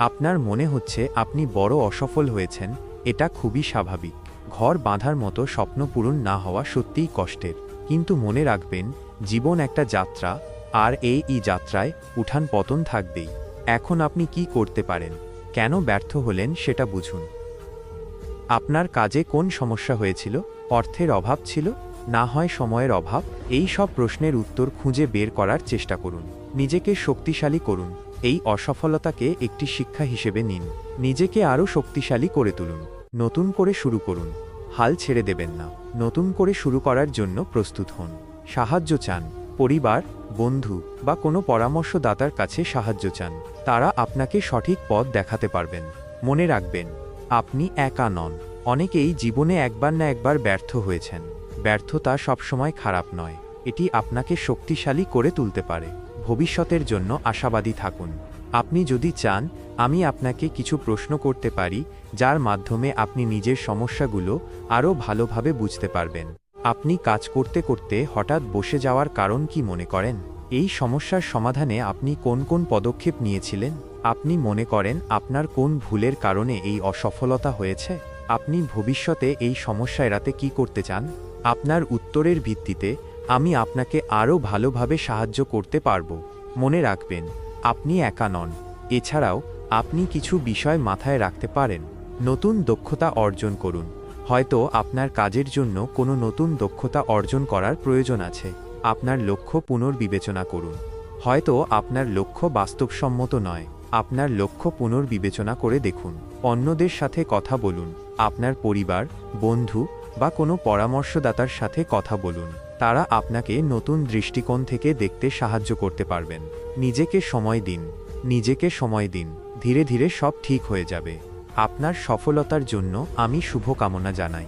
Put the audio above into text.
আপনার মনে হচ্ছে আপনি বড় অসফল হয়েছেন, এটা খুবই স্বাভাবিক। ঘর বাঁধার মতো স্বপ্ন পূরণ না হওয়া সত্যিই কষ্টের। কিন্তু মনে রাখবেন, জীবন একটা যাত্রা, আর এই যাত্রায় উঠান পতন থাকবেই। এখন আপনি কি করতে পারেন? কেন ব্যর্থ হলেন সেটা বুঝুন। আপনার কাজে কোন সমস্যা হয়েছিল? অর্থের অভাব ছিল? না হয় সময়ের অভাব? এই সব প্রশ্নের উত্তর খুঁজে বের করার চেষ্টা করুন। নিজেকে শক্তিশালী করুন। এই অসফলতাকে একটি শিক্ষা হিসেবে নিন। নিজেকে আরও শক্তিশালী করে তুলুন। নতুন করে শুরু করুন। হাল ছেড়ে দেবেন না। নতুন করে শুরু করার জন্য প্রস্তুত হন। সাহায্য চান। পরিবার, বন্ধু বা কোনো পরামর্শদাতার কাছে সাহায্য চান। তারা আপনাকে সঠিক পথ দেখাতে পারবেন। মনে রাখবেন, আপনি একা নন। অনেকেই জীবনে একবার না একবার ব্যর্থ হয়েছেন। ব্যর্থতা সবসময় খারাপ নয়। এটি আপনাকে শক্তিশালী করে তুলতে পারে। ভবিষ্যতের জন্য আশাবাদী থাকুন। আপনি যদি চান, আমি আপনাকে কিছু প্রশ্ন করতে পারি, যার মাধ্যমে আপনি নিজের সমস্যাগুলো আরও ভালোভাবে বুঝতে পারবেন। আপনি কাজ করতে করতে হঠাৎ বসে যাওয়ার কারণ কি মনে করেন? এই সমস্যার সমাধানে আপনি কোন কোন পদক্ষেপ নিয়েছিলেন? আপনি মনে করেন আপনার কোন ভুলের কারণে এই অসফলতা হয়েছে? আপনি ভবিষ্যতে এই সমস্যা এড়াতে কি করতে চান? আপনার উত্তরের ভিত্তিতে আমি আপনাকে আরও ভালোভাবে সাহায্য করতে পারব। মনে রাখবেন, আপনি একা নন। এছাড়াও, আপনি কিছু বিষয় মাথায় রাখতে পারেন। নতুন দক্ষতা অর্জন করুন। হয়তো আপনার কাজের জন্য কোনো নতুন দক্ষতা অর্জন করার প্রয়োজন আছে। আপনার লক্ষ্য পুনর্বিবেচনা করুন। হয়তো আপনার লক্ষ্য বাস্তবসম্মত নয়। আপনার লক্ষ্য পুনর্বিবেচনা করে দেখুন। অন্যদের সাথে কথা বলুন। আপনার পরিবার, বন্ধু বা কোনো পরামর্শদাতার সাথে কথা বলুন। তারা আপনাকে নতুন দৃষ্টিকোণ থেকে দেখতে সাহায্য করতে পারবেন। নিজেকে সময় দিন। নিজেকে সময় দিন। ধীরে ধীরে সব ঠিক হয়ে যাবে। আপনার সফলতার জন্য আমি শুভকামনা জানাই।